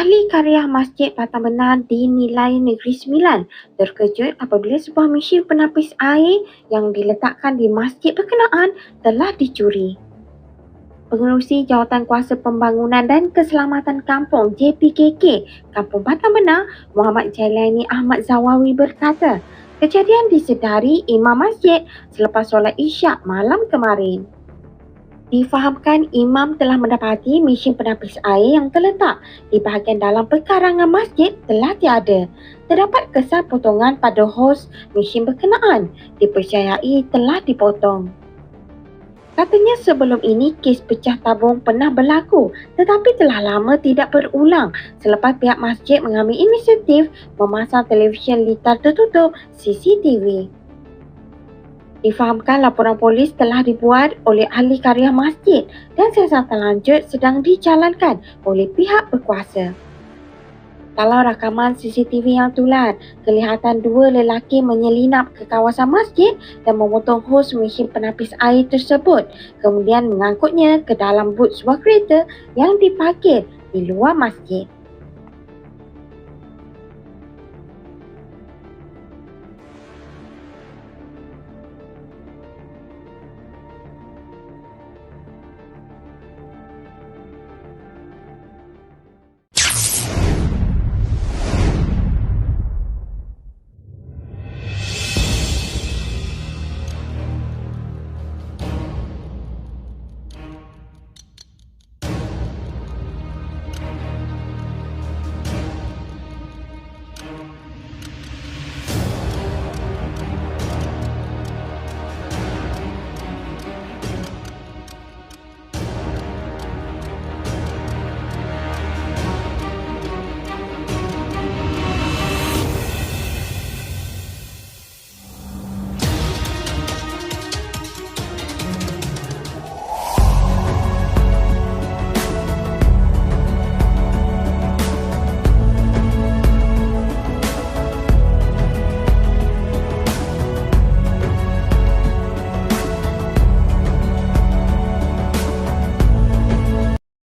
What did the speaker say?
Ahli karya Masjid Patang Benar dinilai Negeri Sembilan terkejut apabila sebuah mesin penapis air yang diletakkan di masjid berkenaan telah dicuri. Pengerusi Jawatan Kuasa Pembangunan dan Keselamatan Kampung JPKK Kampung Patang Benar Muhammad Jailani Ahmad Zawawi berkata, kejadian disedari imam masjid selepas solat isyak malam kemarin. Difahamkan imam telah mendapati mesin penapis air yang terletak di bahagian dalam perkarangan masjid telah tiada. Terdapat kesan potongan pada hos mesin berkenaan dipercayai telah dipotong. Katanya sebelum ini kes pecah tabung pernah berlaku tetapi telah lama tidak berulang selepas pihak masjid mengambil inisiatif memasang televisyen litar tertutup CCTV. Difahamkan laporan polis telah dibuat oleh ahli karya masjid dan siasatan lanjut sedang dijalankan oleh pihak berkuasa. Dalam rakaman CCTV yang tular, kelihatan dua lelaki menyelinap ke kawasan masjid dan memotong hos mesin penapis air tersebut kemudian mengangkutnya ke dalam but sebuah kereta yang diparkir di luar masjid.